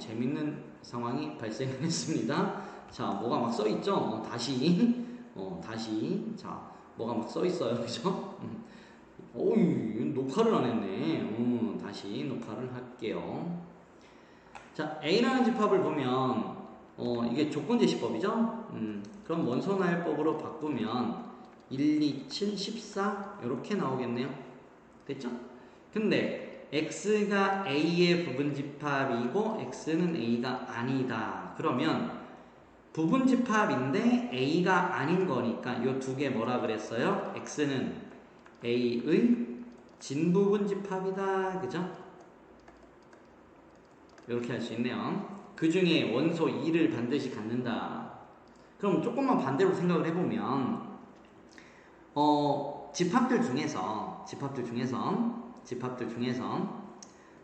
재밌는 상황이 발생했습니다. 자, 뭐가 막 써 있죠? 어, 다시, 어, 다시. 자, 뭐가 막 써 있어요, 그죠? 음. 어이, 녹화를 안 했네. 음, 다시 녹화를 할게요. 자, A라는 집합을 보면, 어, 이게 조건제시법이죠? 음, 그럼 원소나열법으로 바꾸면 1, 2, 7, 14 이렇게 나오겠네요. 됐죠? 근데 x가 a의 부분집합이고 x는 a가 아니다. 그러면 부분집합인데 a가 아닌 거니까 이 두 개 뭐라 그랬어요? x는 a의 진부분집합이다. 그죠? 이렇게 할 수 있네요. 그 중에 원소 2를 반드시 갖는다. 그럼 조금만 반대로 생각을 해보면 어, 집합들 중에서 집합들 중에서 집합들 중에서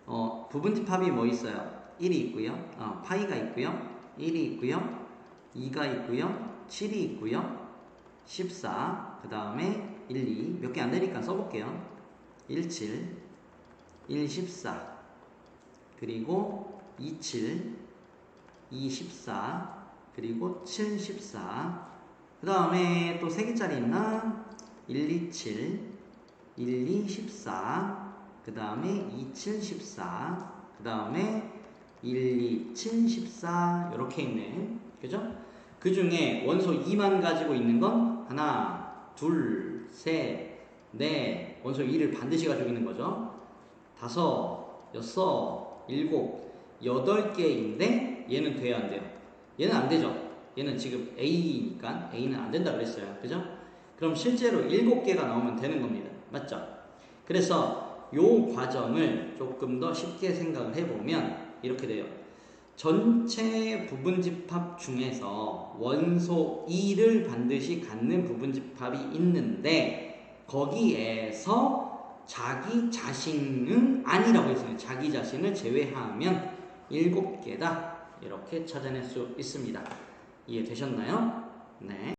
어, 부분 집합이 뭐 있어요? 1이 있고요. 어, 파이가 있고요. 1이 있고요. 2가 있고요. 7이 있고요. 14. 그 다음에 1, 2. 몇 개 안 되니까 써 볼게요. 1, 7. 1, 14. 그리고 2, 7. 2, 14. 그리고 7, 14. 그 다음에 또 3개짜리 있나? 1, 2, 7, 1, 2, 14, 그 다음에 2, 7, 14, 그 다음에 1, 2, 7, 14 이렇게 있네. 그죠? 그 중에 원소 2만 가지고 있는 건 하나, 둘, 셋, 넷, 원소 2를 반드시 가지고 있는 거죠. 다섯, 여섯, 일곱, 여덟 개인데 얘는 돼야 안 돼요. 얘는 안 되죠. 얘는 지금 A니까 A는 안 된다 그랬어요. 그죠? 그럼 실제로 7개가 나오면 되는 겁니다. 맞죠? 그래서 요 과정을 조금 더 쉽게 생각을 해보면 이렇게 돼요. 전체 부분집합 중에서 원소 2를 반드시 갖는 부분집합이 있는데 거기에서 자기 자신은 아니라고 했어요. 자기 자신을 제외하면 7개다. 이렇게 찾아낼 수 있습니다. 이해되셨나요? 네.